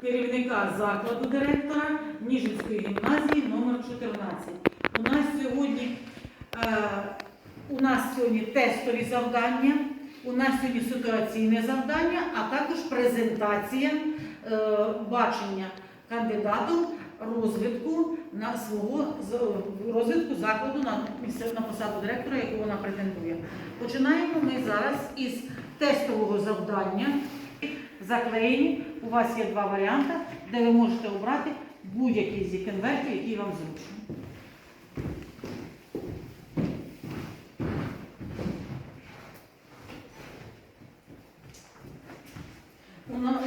керівника закладу директора Ніжинської гімназії номер 14. У нас сьогодні, е, у нас сьогодні тестові завдання, у нас сьогодні ситуаційне завдання, а також презентація е, бачення кандидату розвитку на свого розвитку закладу на, на посаду директора, яку вона претендує. Починаємо ми зараз із тестового завдання. Заклеєні. У вас є два варіанти, де ви можете обрати будь-який зі конвертів, який вам зручно.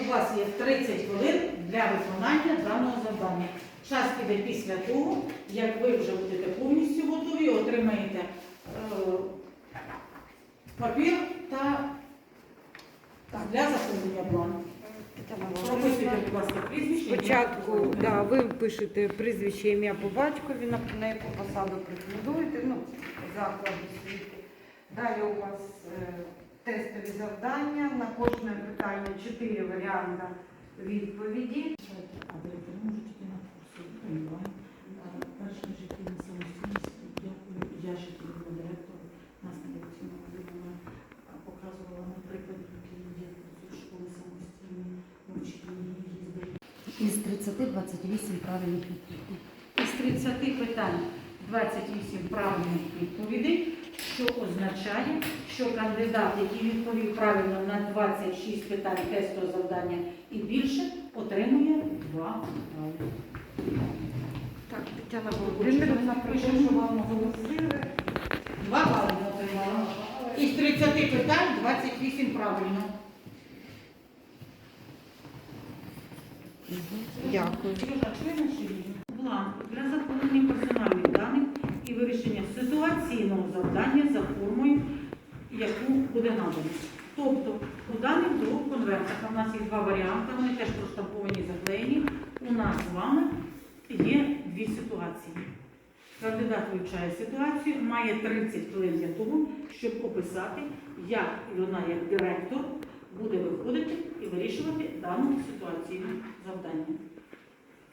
У вас є 30 хвилин для виконання даного завдання. Час піде після того, як ви вже будете повністю готові, отримаєте е, папір та для заповнення плану. Прописуйте, будь ласка, прізвище. Спочатку да, ви пишете прізвище ім'я по батькові, на, на яку посаду претендуєте, ну, заклад освіти. Далі у вас е, тестові завдання, на кожне питання чотири варіанти відповіді. А директор може тільки на курсі онлайн. Перше життя на самостійність. Дякую. Я ще керівна директор. Нас на лекційному показувала на прикладі, які є з школи самостійні, навчені їздили. Із 30 28 правильних відповідей. Із 30 питань 28 правильних відповідей, що означає, що кандидат, який відповів правильно на 26 питань тестового завдання і більше, отримує 2 бали. Так, Тетяна Володимирівна, прошу, що вам оголосили. Два бали ми отримали. Із 30 питань 28 правильно. Дякую. Бланк для заповнення персональних даних і вирішення ситуаційного завдання за формою, яку буде надано. Тобто у даних двох конвертах у нас є два варіанти, вони теж проштамповані, заклеєні. У нас з вами є дві ситуації. Кандидат вивчає ситуацію, має 30 хвилин для того, щоб описати, як вона, як директор, буде виходити і вирішувати дану ситуацію завдання.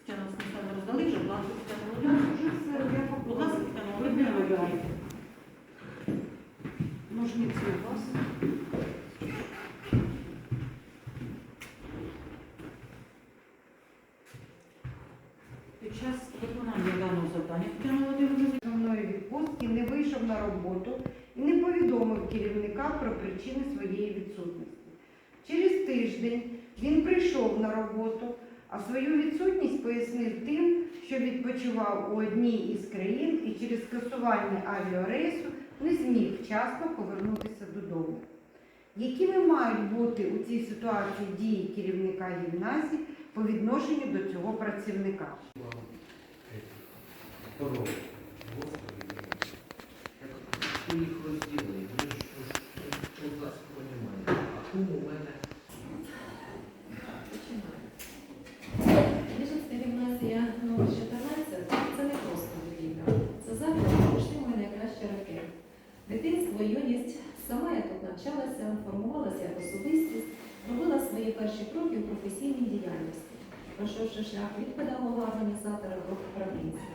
Тетяна Станіславна роздали вже бланку Тетяна Володимирівна. Будь ласка, Тетяна Володимирівна. Ножниці у вас. Під час виконання даного завдання Тетяна Володимирівна Зі мною відпустки не вийшов на роботу і не повідомив керівника про причини своєї відсутності. Через тиждень він прийшов на роботу, а свою відсутність пояснив тим, що відпочивав у одній із країн і через скасування авіарейсу не зміг вчасно повернутися додому. Якими мають бути у цій ситуації дії керівника гімназії по відношенню до цього працівника? Професійній діяльності, пройшовши шлях від педагога організатора до управлінця.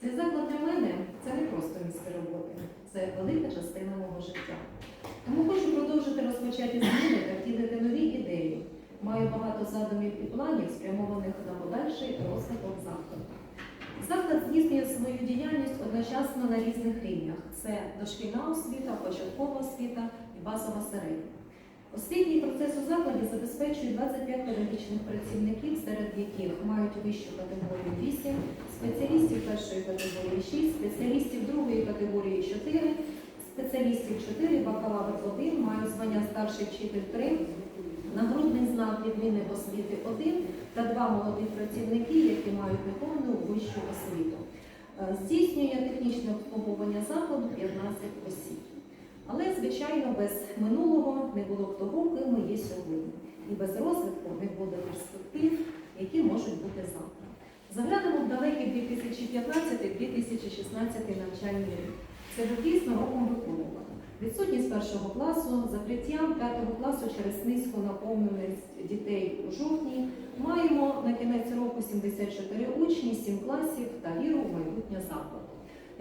Цей заклад для мене це не просто місце роботи, це велика частина мого життя. Тому хочу продовжити розпочаті зміни та втілити нові ідеї. Маю багато задумів і планів, спрямованих на подальший розвиток закладу. Заклад здійснює свою діяльність одночасно на різних рівнях: це дошкільна освіта, початкова освіта і базова середня. Освітній процес у закладі забезпечує 25 педагогічних працівників, серед яких мають вищу категорію 8, спеціалістів першої категорії 6, спеціалістів другої категорії 4, спеціалістів 4, бакалавр 1, мають звання старший вчитель 3, нагрудний знак відмінник освіти 1 та два молоді працівники, які мають неповну вищу освіту. Е, Здійснює технічне обслуговування закладу 15 осіб. Але, звичайно, без минулого не було б того, ким ми є сьогодні. І без розвитку не буде перспектив, які можуть бути завтра. Заглянемо в далекий 2015-2016 навчальний рік. Це був дійсно роком виконувано. Відсутність першого класу, закриття п'ятого класу через низьку наповненість дітей у жовтні, Маємо на кінець року 74 учні, 7 класів та віру в майбутнє закладу.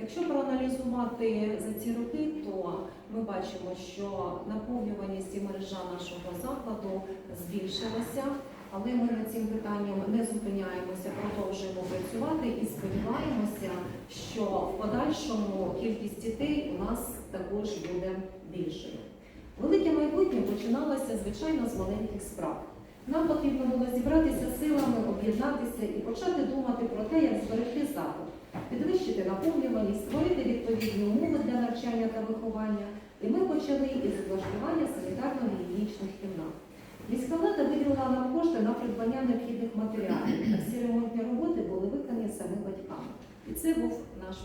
Якщо проаналізувати за ці роки, то ми бачимо, що наповнюваність і мережа нашого закладу збільшилася, але ми над цим питанням не зупиняємося, продовжуємо працювати і сподіваємося, що в подальшому кількість дітей у нас також буде більшою. Велике майбутнє починалося, звичайно, з маленьких справ. Нам потрібно було зібратися силами, об'єднатися і почати думати про те, як зберегти заклад, підвищити наповнюваність, створити відповідні умови для навчання та виховання. І ми почали із влаштування санітарно-гігієнічних кімнат. Міська влада виділила нам кошти на придбання необхідних матеріалів. Всі ремонтні роботи були виконані самими батьками. І це був наш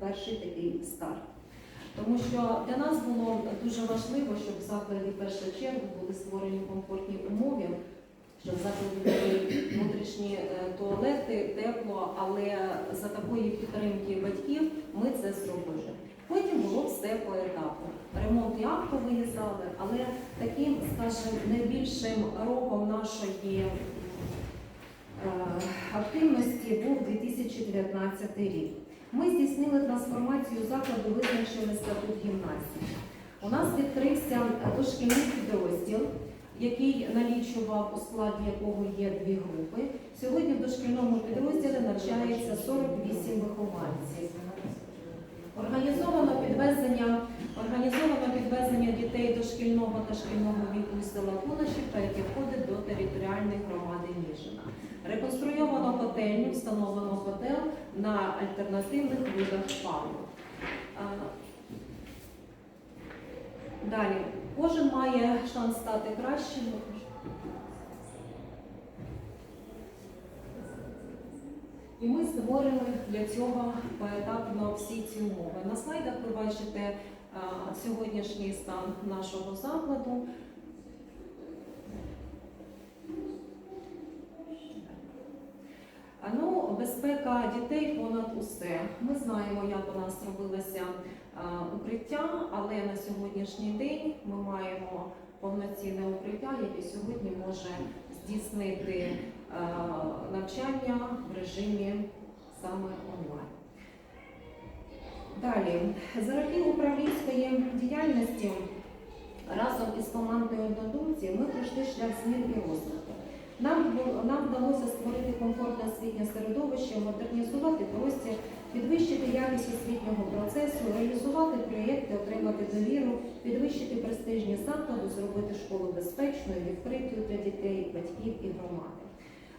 перший такий старт. Тому що для нас було дуже важливо, щоб в закладі в першу чергу були створені комфортні умови, щоб в закладі були внутрішні е, туалети, тепло, але за такої підтримки батьків ми це зробили. Потім було все поетапно. Ремонт і актової зали, але таким, скажімо, найбільшим роком нашої е, активності був 2019 рік. Ми здійснили трансформацію закладу, визначили статут гімназії. У нас відкрився дошкільний підрозділ, який налічував у складі якого є дві групи. Сьогодні в дошкільному підрозділі навчається 48 вихованців. Організовано підвезення, організовано підвезення дітей дошкільного та шкільного віку з села Кулашівка, яке входить до територіальної громади Ніжина. Реконструйовано котельню, встановлено котел на альтернативних видах палива. Далі, кожен має шанс стати кращим. І ми створили для цього поетапно всі ці умови. На слайдах ви бачите сьогоднішній стан нашого закладу. Ну, безпека дітей понад усе. Ми знаємо, як у нас робилося укриття, але на сьогоднішній день ми маємо повноцінне укриття, яке сьогодні може здійснити навчання в режимі саме онлайн. Далі, за років управлінської діяльності разом із командою однодумців ми пройшли шлях змін і розвитку. Нам, нам вдалося створити комфортне освітнє середовище, модернізувати простір, підвищити якість освітнього процесу, реалізувати проєкти, отримати довіру, підвищити престижність закладу, зробити школу безпечною, відкритою для дітей, батьків і громади.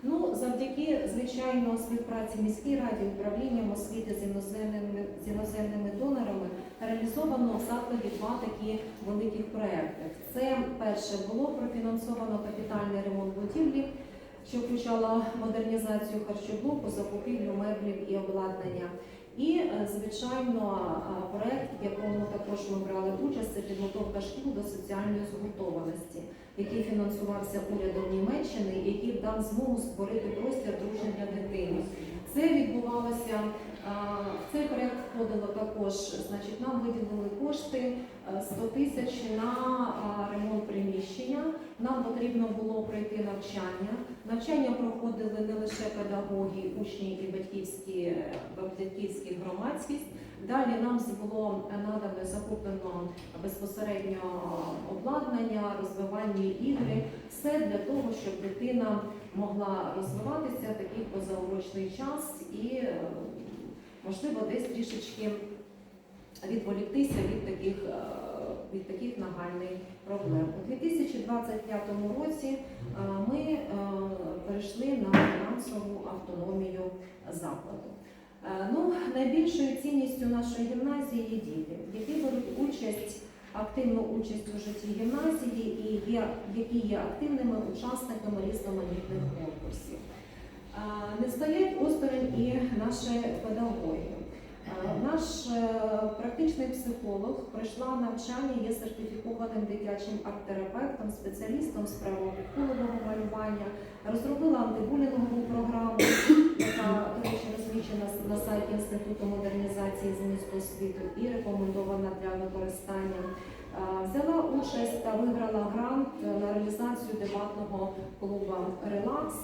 Ну, завдяки, звичайно, співпраці міській раді, управлінням освіти з іноземними, з іноземними донорами реалізовано в закладі два такі великих проекти. Це перше було профінансовано капітальний ремонт будівлі, що включало модернізацію харчоблоку, закупівлю меблів і обладнання. І, е, звичайно, проєкт, проект, в якому також ми брали участь, це підготовка шкіл до соціальної згуртованості, який фінансувався урядом Німеччини, який дав змогу створити простір друження дитини. Це відбувалося в цей проект входило також. Значить, нам виділили кошти е, 100 тисяч на ремонт приміщення. Нам потрібно було пройти навчання. Навчання проходили не лише педагоги, учні і батьківські, е, батьківські громадськість. Далі нам було надано закуплено безпосередньо обладнання, розвивальні ігри, все для того, щоб дитина могла розвиватися такий позаурочний час і, е, можливо, десь трішечки відволіктися від таких, е, від таких нагальних проблем. У 2025 році е, ми е, перейшли на фінансову автономію закладу. Ну, найбільшою цінністі нашої гімназії є діти, які беруть участь, активну участь у житті гімназії і є, які є активними учасниками різноманітних конкурсів. Не стоять осторонь і наші педагоги. Наш е, практичний психолог пройшла навчання, є сертифікованим дитячим арт-терапевтом, спеціалістом з правопіхового малювання, розробила антибулінгову програму, яка, до речі, розміщена на сайті Інституту модернізації змісту освіти і рекомендована для використання. Взяла участь та виграла грант на реалізацію дебатного клубу Релакс.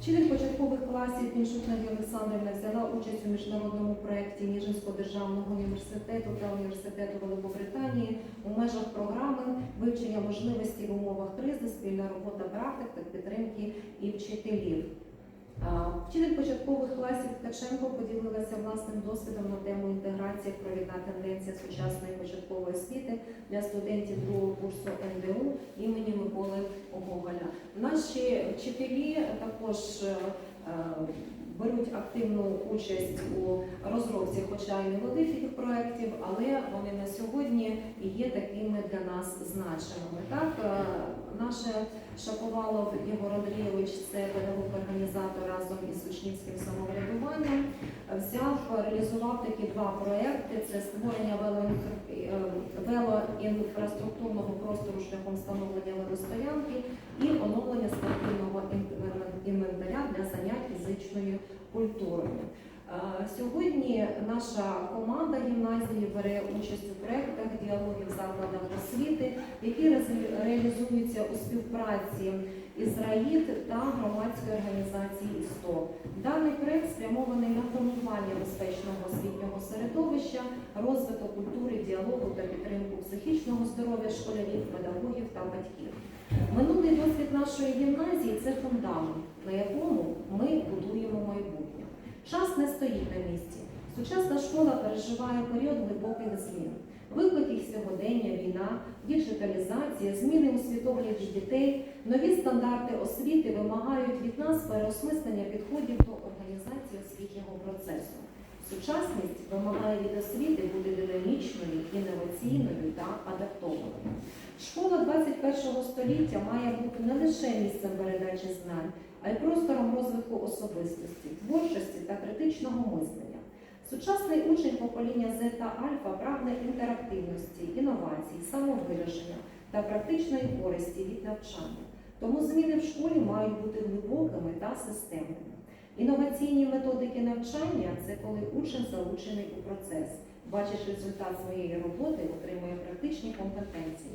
Вчитель початкових класів Піншук Надія Олександрівна взяла участь у міжнародному проєкті Ніжинського державного університету та університету Великобританії у межах програми вивчення можливості в умовах кризи, спільна робота практик та підтримки і вчителів. Вчитель початкових класів Ткаченко поділилася власним досвідом на тему інтеграції провідна тенденція сучасної початкової освіти для студентів другого курсу НДУ імені Миколи Гоголя. Наші вчителі також е, е, беруть активну участь у розробці, хоча й невеликих проєктів, але вони на сьогодні і є такими для нас значимими. Так, е, наше Шаповалов Єгор Андрійович, це педагог-організатор разом із учнівським самоврядуванням, взяв, реалізував такі два проекти: це створення е, велоінфраструктурного простору шляхом встановлення велостоянки і оновлення спортивного інвен- інвентаря для занять фізичною культурою. Е, Сьогодні наша команда гімназії бере участь у проєктах діалогів закладах освіти, які реалізуються у співпраці із РАїд та громадської організації ІСТО. Даний проєкт спрямований на формування безпечного освітнього середовища, розвиток культури, діалогу та підтримку психічного здоров'я школярів, педагогів та батьків. Минулий досвід нашої гімназії це фундамент, на якому ми будуємо майбутнє. Час не стоїть на місці. Сучасна школа переживає період глибоких змін. Виклики сьогодення, війна, діджиталізація, зміни у світогляді дітей, нові стандарти освіти вимагають від нас переосмислення підходів до організації освітнього процесу. Сучасність вимагає від освіти бути динамічною, інноваційною та адаптованою. Школа 21 століття має бути не лише місцем передачі знань, а й простором розвитку особистості, творчості та критичного мислення. Сучасний учень покоління Z та Альфа прагне інтерактивності, інновацій, самовираження та практичної користі від навчання. Тому зміни в школі мають бути глибокими та системними. Інноваційні методики навчання це коли учень залучений у процес, бачиш результат своєї роботи, отримує практичні компетенції.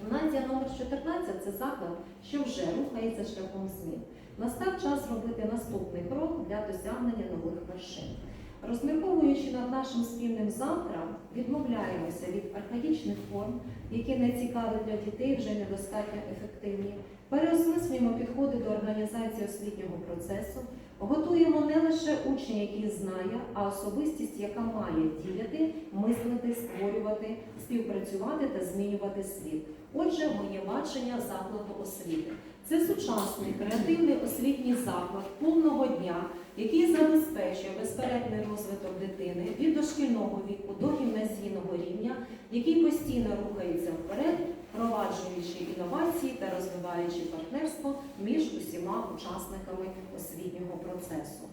Гімназія номер 14 це заклад, що вже рухається шляхом змін. Настав час робити наступний крок для досягнення нових вершин. Розмірковуючи над нашим спільним завтра, відмовляємося від архаїчних форм, які не цікаві для дітей, вже недостатньо ефективні. Переосмислюємо підходи до організації освітнього процесу, готуємо не лише учня, який знає, а особистість, яка має діяти, мислити, створювати, співпрацювати та змінювати світ. Отже, моє бачення закладу освіти. Це сучасний креативний освітній заклад повного дня, який забезпечує безперервний розвиток дитини від дошкільного віку до гімназійного рівня, який постійно рухається вперед, впроваджуючи інновації та розвиваючи партнерство між усіма учасниками освітнього процесу.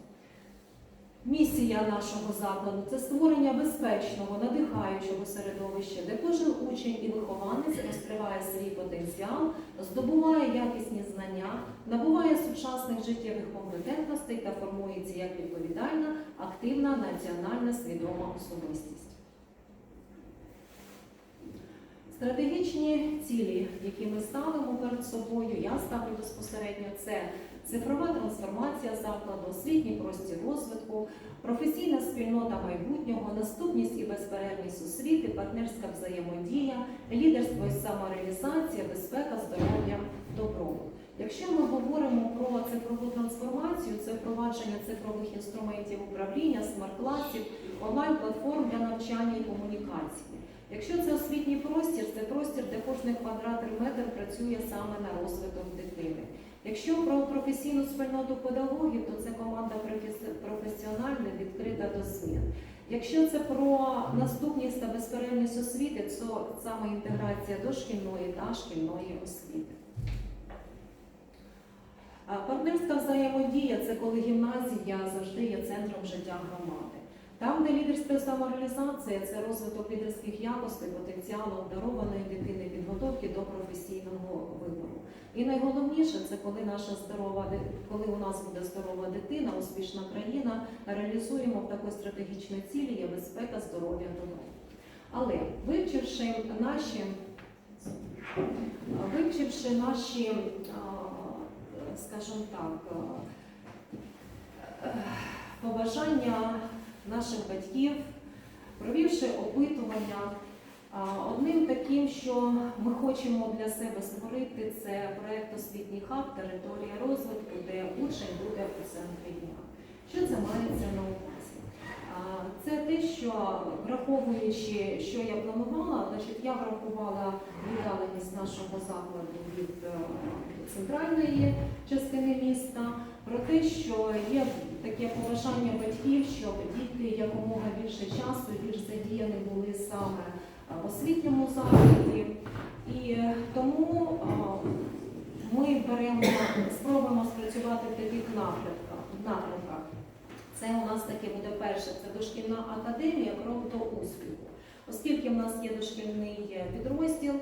Місія нашого закладу це створення безпечного, надихаючого середовища, де кожен учень і вихованець розкриває свій потенціал, здобуває якісні знання, набуває сучасних життєвих компетентностей та формується як відповідальна, активна національна свідома особистість. Стратегічні цілі, які ми ставимо перед собою, я ставлю безпосередньо це цифрова трансформація закладу, освітній простір розвитку, професійна спільнота майбутнього, наступність і безперервність освіти, партнерська взаємодія, лідерство і самореалізація, безпека, здоров'я, добробут. Якщо ми говоримо про цифрову трансформацію, це впровадження цифрових інструментів управління, смарт-класів, онлайн-платформ для навчання і комунікації. Якщо це освітній простір, це простір, де кожний квадратний метр працює саме на розвиток дитини. Якщо про професійну спільноту педагогів, то це команда професіональна, відкрита до змін. Якщо це про наступність та безперервність освіти, то саме інтеграція дошкільної та шкільної освіти. Партнерська взаємодія це коли гімназія завжди є центром життя громади. Там, де лідерська самореалізація це розвиток лідерських якостей, потенціалу обдарованої дитини, підготовки до професійного вибору. І найголовніше це коли наша здорова коли у нас буде здорова дитина, успішна країна, реалізуємо в такої стратегічної цілі є безпека, здоров'я, добро. Але вивчивши наші, вивчивши наші, скажімо так, побажання наших батьків, провівши опитування, одним таким, що ми хочемо для себе створити, це проект освітній хаб територія розвитку, де учень буде у центрі дня. Що це мається на увазі? Це те, що враховуючи, що я планувала, значить я врахувала віддаленість нашого закладу від е, центральної частини міста, про те, що є таке побажання батьків, щоб діти якомога більше часу більш задіяні були саме в освітньому закладі. І е, тому е, ми беремо, спробуємо спрацювати в таких напрямках. напрямках. Це у нас таке буде перше, це дошкільна академія крок до успіху. Оскільки в нас є дошкільний е, підрозділ, е,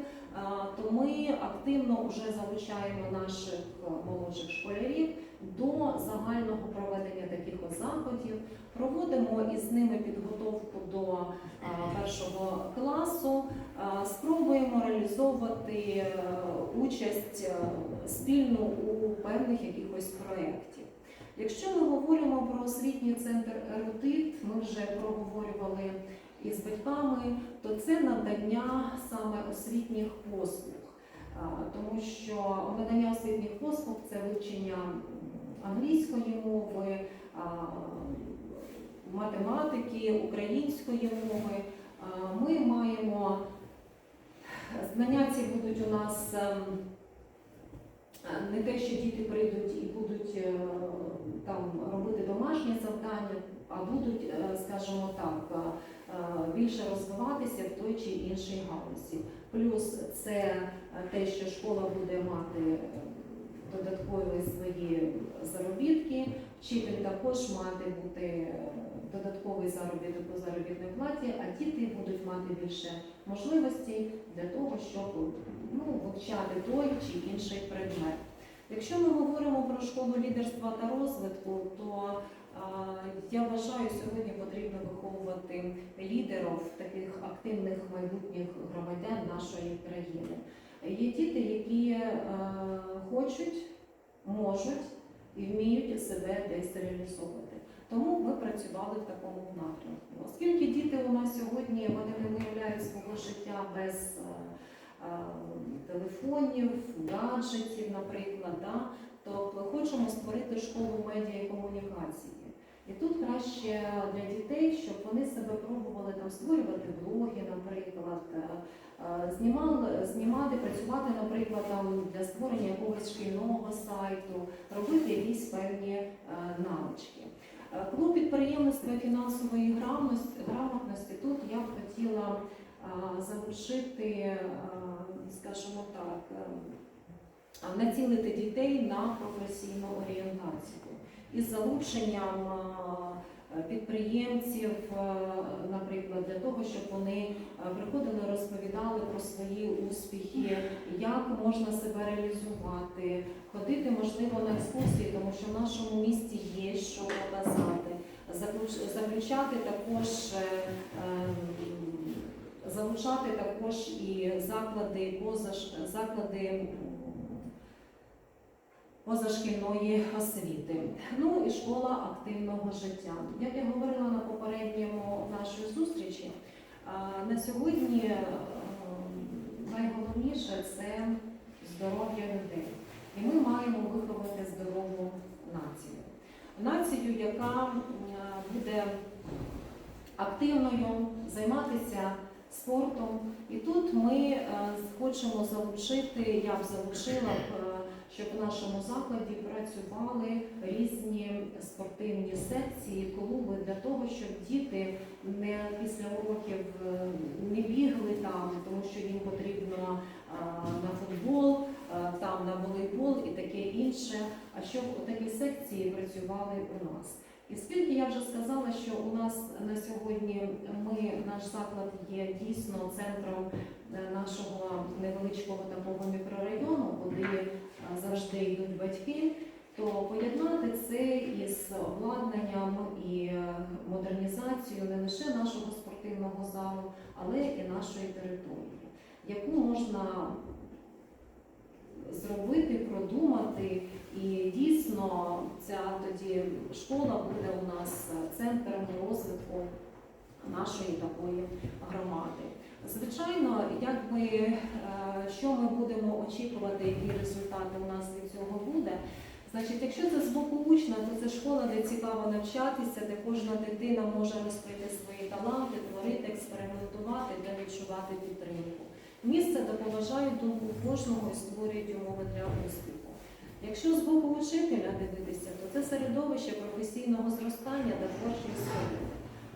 то ми активно вже залучаємо наших е, молодших школярів до загального проведення таких заходів. Проводимо із ними підготовку до е, першого класу, е, спробуємо реалізовувати е, участь спільну у певних якихось проєктів. Якщо ми говоримо про освітній центр Ерудит, ми вже проговорювали із батьками, то це надання саме освітніх послуг. Тому що надання освітніх послуг це вивчення англійської мови, математики, української мови. Ми маємо знання ці будуть у нас. ем, Е, Не те, що діти прийдуть і будуть е, там робити домашні завдання, а будуть, е, скажімо так, е, більше розвиватися в той чи іншій галузі. Плюс це е, те, що школа буде мати е, додаткові свої заробітки, вчитель також мати бути е, додатковий заробіток по заробітній платі, а діти будуть мати більше можливостей для того, щоб ну, вивчати той чи інший предмет. Якщо ми говоримо про школу лідерства та розвитку, то я вважаю, сьогодні потрібно виховувати лідерів, таких активних майбутніх громадян нашої країни. Є діти, які е, хочуть, можуть і вміють себе десь реалізовувати. Тому ми працювали в такому напрямку. Оскільки діти у нас сьогодні вони не уявляють свого життя без е, е, телефонів, гаджетів, наприклад, да, то хочемо створити школу медіа і комунікації. І тут краще для дітей, щоб вони себе пробували там створювати блоги, наприклад, е, е, знімали, знімати, працювати, наприклад, там для створення якогось шкільного сайту, робити якісь певні Клуб підприємництва і фінансової грамотності, тут я б хотіла е, залучити, е, скажімо так, е, націлити дітей на професійну орієнтацію. Із залученням е, підприємців, е, наприклад, для того, щоб вони е, приходили, розповідали про свої успіхи, як можна себе реалізувати, ходити, можливо, на екскурсії, тому що в нашому місті є що показати, Заключ- заключати також. е, ем, Залучати також і заклади поза заклади позашкільної освіти. Ну і школа активного життя. Як я говорила на попередньому нашій зустрічі, на сьогодні е, найголовніше це здоров'я людей. І ми маємо виховати здорову націю. Націю, яка буде активною, займатися спортом. І тут ми е, хочемо залучити, я б залучила е, щоб в нашому закладі працювали різні спортивні секції, клуби для того, щоб діти не після уроків е, не бігли там, тому що їм потрібно е, на футбол, е, там на волейбол і таке інше. А щоб такі секції працювали у нас. І скільки я вже сказала, що у нас на сьогодні ми, наш заклад є дійсно центром нашого невеличкого такого мікрорайону, куди завжди йдуть батьки, то поєднати це із обладнанням і е, модернізацією не лише нашого спортивного залу, але і нашої території, яку можна зробити, продумати. І дійсно ця тоді школа буде у нас центром розвитку нашої такої громади. Звичайно, як е, що ми будемо очікувати, які результати у нас від цього буде. Значить, якщо це з боку учня, то це школа, де цікаво навчатися, де кожна дитина може розкрити свої таланти, творити, експериментувати, де відчувати підтримку. Місце, де поважають думку кожного і створюють умови для успіху. Якщо з боку учителя дивитися, то це середовище професійного зростання та творчої сили.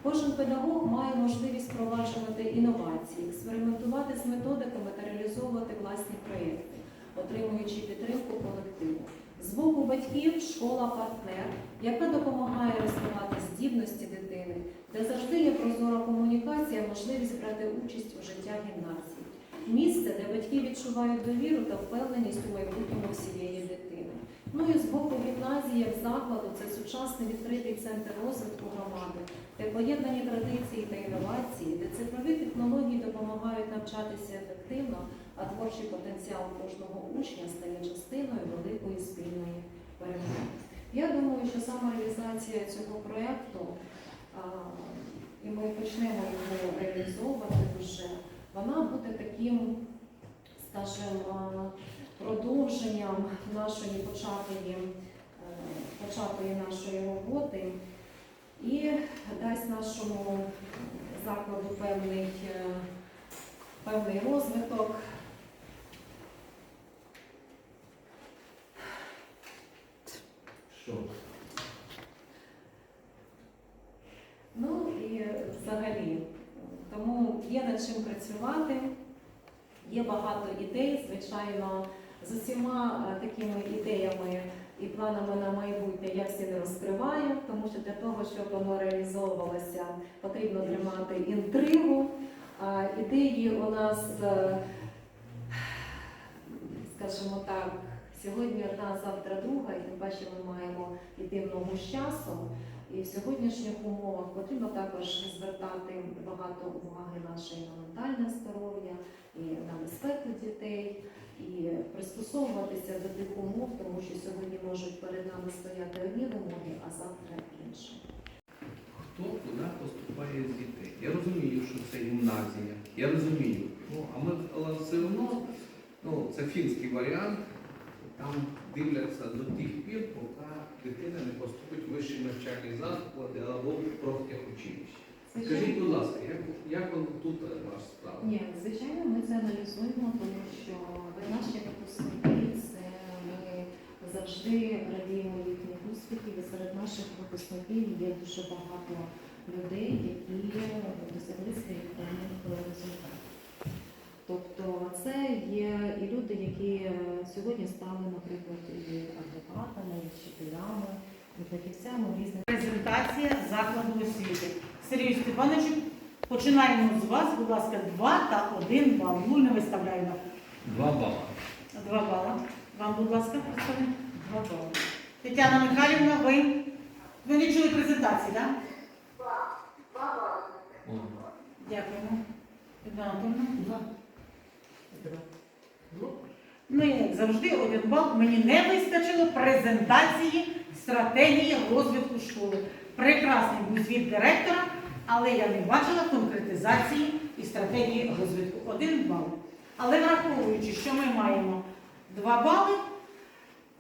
Кожен педагог має можливість впроваджувати інновації, експериментувати з методиками та реалізовувати власні проєкти, отримуючи підтримку колективу. З боку батьків школа партнер, яка допомагає розвивати здібності дитини, де завжди є прозора комунікація, можливість брати участь у життя гімназії. Місце, де батьки відчувають довіру та впевненість у майбутньому всієї дитини. Ну і з боку гімназії закладу це сучасний відкритий центр розвитку громади, де поєднані традиції та інновації, де цифрові технології допомагають навчатися ефективно, а творчий потенціал кожного учня стає частиною великої спільної перемоги. Я думаю, що саме реалізація цього проєкту, і ми почнемо його реалізовувати вже, вона буде таким, скажімо, продовженням нашої початої, е, початої нашої роботи і дасть нашому закладу певний, е, певний розвиток. Що? Ну і взагалі, тому є над чим працювати, є багато ідей, звичайно, з усіма е, такими ідеями і планами на майбутнє я всі не розкриваю, тому що для того, щоб воно реалізовувалося, потрібно тримати інтригу. Ідеї у нас, е, скажімо так, сьогодні одна, завтра друга, і тим паче ми маємо йти в ногу з часом. І в сьогоднішніх умовах потрібно також звертати багато уваги наше і на ментальне здоров'я, і на безпеку дітей, і пристосовуватися до тих умов, тому що сьогодні можуть перед нами стояти одні вимоги, а завтра інші. Хто куди поступає з дітей? Я розумію, що це гімназія. Я розумію. Ну, а ми але все одно, ну, це фінський варіант. Там дивляться до тих пір, поки дитина не поступить в вищі навчальні заклади або профтехучилище. Скажіть, будь ласка, як, як воно тут е, ваша справа? Ні, звичайно, ми це аналізуємо, тому що ви наші випускники, це ми завжди радіємо їхніх успіхів. І серед наших випускників є дуже багато людей, які досягли своїх певних результатів. Тобто це є і люди, які е, сьогодні стали, наприклад, і адвокатами, і вчителями, і фахівцями різних. Презентація закладу освіти. Сергій Степанович, починаємо з вас, будь ласка, два та один бал. Нуль не виставляємо. Два бали. Два бала. Вам, будь ласка, представник. Два бали. Тетяна Михайлівна, ви, ви не чули презентації, так? Дякуємо. Людмила Анатольовна? Ну, і як завжди, один бал. Мені не вистачило презентації стратегії розвитку школи. Прекрасний був звіт директора, але я не бачила конкретизації і стратегії розвитку. Один бал. Але враховуючи, що ми маємо два бали,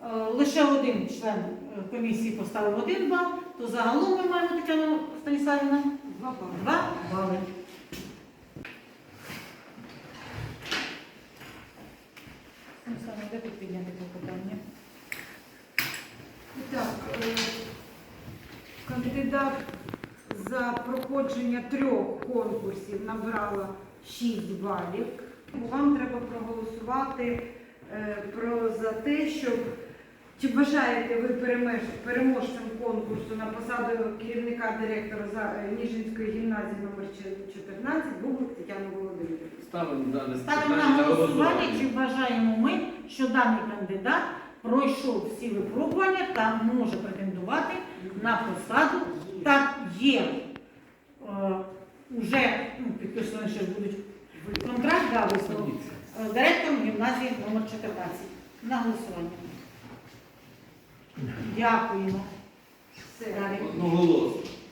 е, лише один член е, комісії поставив один бал, то загалом ми маємо Тетяна Станіславівна Два бали. два бали. Де тут підняти питання? Так, е, кандидат за проходження трьох конкурсів набрала 6 балів. Вам треба проголосувати е, про, за те, щоб чи бажаєте ви перемеж- переможцем конкурсу на посаду керівника директора за е, Ніжинської гімназії номер 14 Бублик Тетяну Володимирівну. Ставимо дане Ставимо на голосування, чи вважаємо ми, що даний кандидат пройшов всі випробування та може претендувати на посаду. Так є е, вже ну, підписано, що будуть контракт да, висновок е, директором гімназії номер 14. На голосування. Дякуємо. Все. Одноголосно.